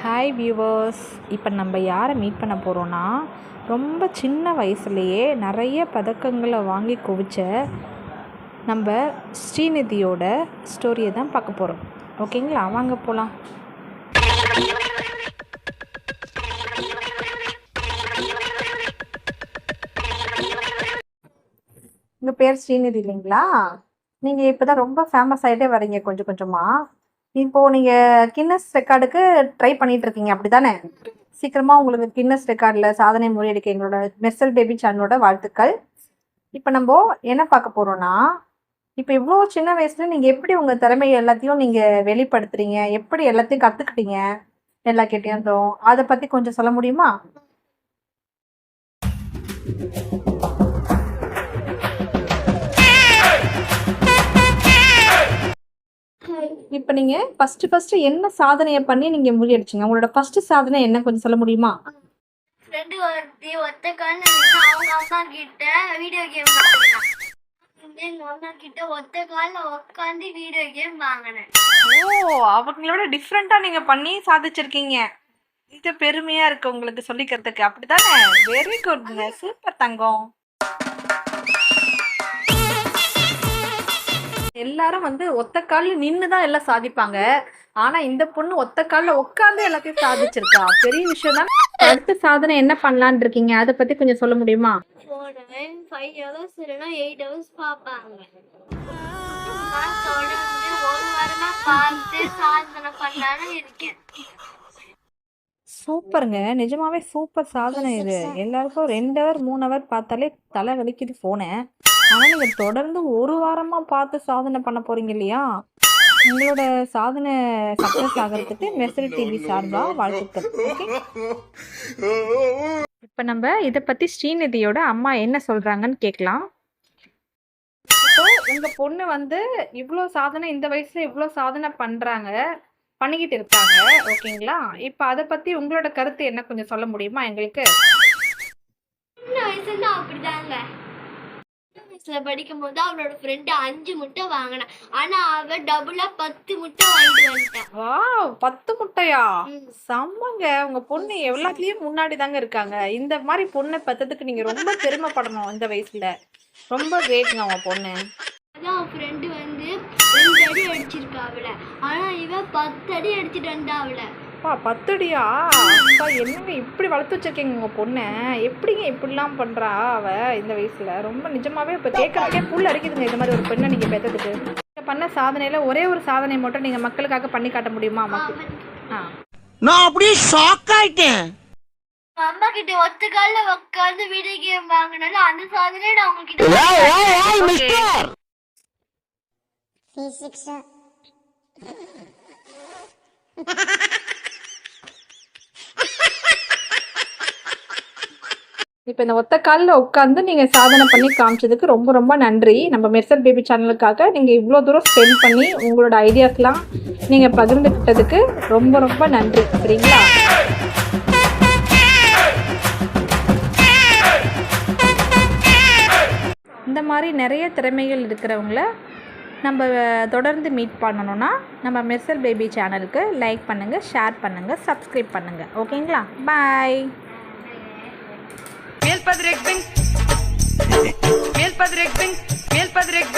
Hi viewers இப்போ நம்ம யாரை மீட் பண்ண போகிறோன்னா ரொம்ப சின்ன வயசுலேயே நிறைய பதக்கங்களை வாங்கி குவிச்ச நம்ம ஸ்ரீநிதியோட ஸ்டோரியை தான் பார்க்க போகிறோம் ஓகேங்களா வாங்க போகலாம் உங்கள் பேர் ஸ்ரீநிதி இல்லைங்களா? நீங்கள் இப்போ தான் ரொம்ப ஃபேமஸ் ஆகிட்டே வரீங்க கொஞ்சம் கொஞ்சமாக இப்போது நீங்கள் கின்னஸ் ரெக்கார்டுக்கு ட்ரை பண்ணிட்டு இருக்கீங்க அப்படி தானே சீக்கிரமாக உங்களுக்கு கின்னஸ் ரெக்கார்டில் சாதனை முறியடிக்க எங்களோட மெர்சல் பேபி சேனலோட வாழ்த்துக்கள். இப்போ நம்ம என்ன பார்க்க போகிறோன்னா இப்போ இவ்வளோ சின்ன வயசுல நீங்கள் எப்படி உங்கள் திறமையை எல்லாத்தையும் நீங்கள் வெளிப்படுத்துறீங்க? எப்படி எல்லாத்தையும் கற்றுக்கிட்டீங்க எல்லா கிட்டேருந்தும் அதை பற்றி கொஞ்சம் சொல்ல முடியுமா? இப்போ நீங்கள் ஃபஸ்ட்டு ஃபஸ்ட்டு என்ன சாதனையை பண்ணி நீங்கள் முறியடிச்சீங்க? உங்களோட ஃபஸ்ட்டு சாதனை என்ன? கொஞ்சம் சொல்ல முடியுமா? ஃப்ரெண்டு ஒருத்தி ஒத்த காலில் நின்று அவங்க அம்மா கிட்ட வீடியோ கேம் எங்க அம்மா கிட்ட ஒத்த காலில் உட்காந்து வீடியோ கேம் வாங்கினேன். ஓ அவங்களோட டிஃப்ரெண்ட்டாக நீங்கள் பண்ணி சாதிச்சிருக்கீங்க. இது பெருமையாக இருக்கு உங்களுக்கு சொல்லிக்கிறதுக்கு. அப்படிதானே வெரி குட்ங்க சூப்பர் தங்கம். எல்லாரும் வந்து ஒத்த காலில் நின்று தான் எல்லாம் சாதிப்பாங்க. ஆனா இந்த பொண்ணு ஒத்த காலில் உட்காந்து எல்லாத்தையும் சாதிச்சிருக்கா. பெரிய விஷயம் தான். அடுத்த சாதனை என்ன பண்ணலான்னு இருக்கீங்க? அதை பத்தி கொஞ்சம் சொல்ல முடியுமா? போடுவேன் ஃபைவ் ஹவர்ஸ் இல்லைன்னா எயிட் ஹவர்ஸ் பார்ப்பாங்க. பார்த்து சாதனை இருக்கேன். சூப்பருங்க. நிஜமாவே சூப்பர் சாதனை இது. எல்லாருக்கும் ரெண்டு ஹவர் மூணு ஹவர் பார்த்தாலே தலை வலிக்குது போனேன். ஆனால் நீங்கள் தொடர்ந்து ஒரு வாரமாக பார்த்து சாதனை பண்ண போறீங்க இல்லையா? உங்களோட சாதனை சக்ஸஸ் ஆகிறதுக்கு மெசரி டிவி சார்பாக வாழ்த்துக்கள். ஓகே இப்போ நம்ம இதை பற்றி ஸ்ரீநிதியோட அம்மா என்ன சொல்கிறாங்கன்னு கேட்கலாம். இப்போ உங்கள் பொண்ணு வந்து இவ்வளோ சாதனை இந்த வயசில் இவ்வளோ சாதனை பண்ணுறாங்க பண்ணிக்கிட்டு இருக்காங்க. ஓகேங்களா? இப்போ அதை பற்றி உங்களோட கருத்து என்ன? கொஞ்சம் சொல்ல முடியுமா எங்களுக்கு? சின்ன வயசுல அப்படிதாங்க. சின்ன வயசுல படிக்கும் போது அவளோட ஃப்ரெண்டு அஞ்சு முட்டை வாங்கினான் ஆனா அவ டபுளா பத்து முட்டை வாங்கிட்டு வந்துட்டான் வாவ் பத்து முட்டையா. செம்மங்க. உங்க பொண்ணு எல்லாத்துலயும் முன்னாடி தாங்க இருக்காங்க. இந்த மாதிரி பொண்ணை பத்ததுக்கு நீங்க ரொம்ப பெருமைப்படணும் இந்த வயசுல. ரொம்ப கிரேட்ங்க உங்க பொண்ணு. அதான் அவன் ஃப்ரெண்டு வந்து ரெண்டு அடி அடிச்சிருக்கா அவளை. ஆனா இவ பத்து அடி அடிச்சிட்டு வந்தா அவளை. அப்பா பத்தடியா? அப்பா என்னங்க இப்படி வளர்த்து வச்சிருக்கீங்க உங்க பொண்ணை? எப்படிங்க இப்படிலாம் பண்றா அவ இந்த வயசுல? ரொம்ப நிஜமாவே இப்ப கேட்கறதுக்கே புல் அடிக்குதுங்க இந்த மாதிரி ஒரு பெண்ணை நீங்க பெத்ததுக்கு நீங்க பண்ண சாதனையில ஒரே ஒரு சாதனை மட்டும் நீங்க மக்களுக்காக பண்ணி காட்ட முடியுமா மக்கள் ஆ. நான் அப்படியே ஷாக் ஆயிட்டேன். அம்மா கிட்ட ஒத்த கால்ல உட்காந்து வீடியோ கேம் வாங்கினாலும் அந்த சாதனையை நான் உங்ககிட்ட இப்போ இந்த ஒத்த காலில் உட்காந்து நீங்கள் சாதனை பண்ணி காமிச்சதுக்கு ரொம்ப ரொம்ப நன்றி. நம்ம மெர்சல் பேபி சேனலுக்காக நீங்கள் இவ்வளோ தூரம் ஸ்பெண்ட் பண்ணி உங்களோட ஐடியாஸ்லாம் நீங்கள் பகிர்ந்துக்கிட்டதுக்கு ரொம்ப ரொம்ப நன்றி. சரிங்களா? இந்த மாதிரி நிறைய திறமைகள் இருக்கிறவங்கள நம்ம தொடர்ந்து மீட் பண்ணணும்னா நம்ம மெர்சல் பேபி சேனலுக்கு லைக் பண்ணுங்கள் ஷேர் பண்ணுங்கள் சப்ஸ்கிரைப் பண்ணுங்கள் ஓகேங்களா bye Mil padre Ekbing. Mil padre Ekbing. Mil padre Ekbing.